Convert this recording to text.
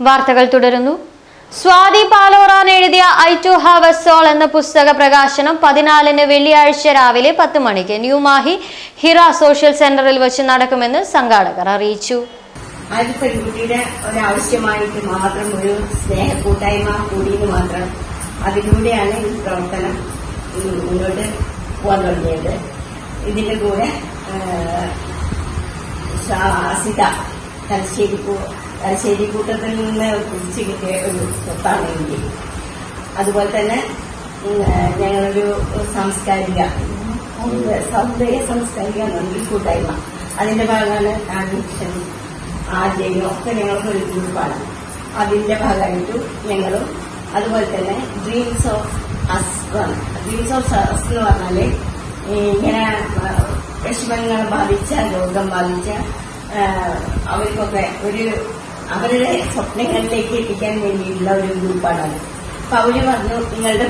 വാർത്തകൾ തുടരുന്നു. സ്വാതി പാലോറാൻ എഴുതിയ I too have a soul എന്ന പുസ്തക പ്രകാശനം പതിനാലിന് വെള്ളിയാഴ്ച രാവിലെ പത്ത് മണിക്ക് ന്യൂമാഹി ഹിറ സോഷ്യൽ സെന്ററിൽ വെച്ച് നടക്കുമെന്ന് സംഘാടകർ അറിയിച്ചു. അത് പെൺകുട്ടിയുടെ ഒരാവശ്യമായിട്ട് മാത്രം ഒരു സ്നേഹക്കൂട്ടായ്മ കൂടിയെന്ന് മാത്രം അതിലൂടെയാണ് ഈ പ്രവർത്തനം മുന്നോട്ട് പോകാൻ തുടങ്ങിയത്. ഇതിന്റെ കൂടെ ആ, ശാസിത തലശ്ശേരി തലശ്ശേരി കൂട്ടത്തിൽ നിന്ന് കുറിച്ച് കിട്ടിയ ഒരു സ്വത്താണ് ഇന്ത്യ. അതുപോലെ തന്നെ ഞങ്ങളൊരു സാംസ്കാരിക സൗന്ദര്യ സാംസ്കാരിക നന്ദി കൂട്ടായ്മ. അതിന്റെ ഭാഗമാണ് ആഡ്മിഷൻ ആദ്യം ഒക്കെ ഞങ്ങൾക്ക് ഒരു ഗ്രൂപ്പാണ് അതിന്റെ ഭാഗമായിട്ടും ഞങ്ങളും അതുപോലെ തന്നെ dreams of us dreams of us എന്ന് പറഞ്ഞാൽ ഈ ഇങ്ങനെ വിഷമങ്ങൾ ബാധിച്ച രോഗം ബാധിച്ച അവർക്കൊക്കെ ഒരു അവരുടെ സ്വപ്നങ്ങളിലേക്ക് എത്തിക്കാൻ വേണ്ടിയിട്ടുള്ള ഒരു ഗ്രൂപ്പാണ് അപ്പൊ അവർ പറഞ്ഞു നിങ്ങളുടെ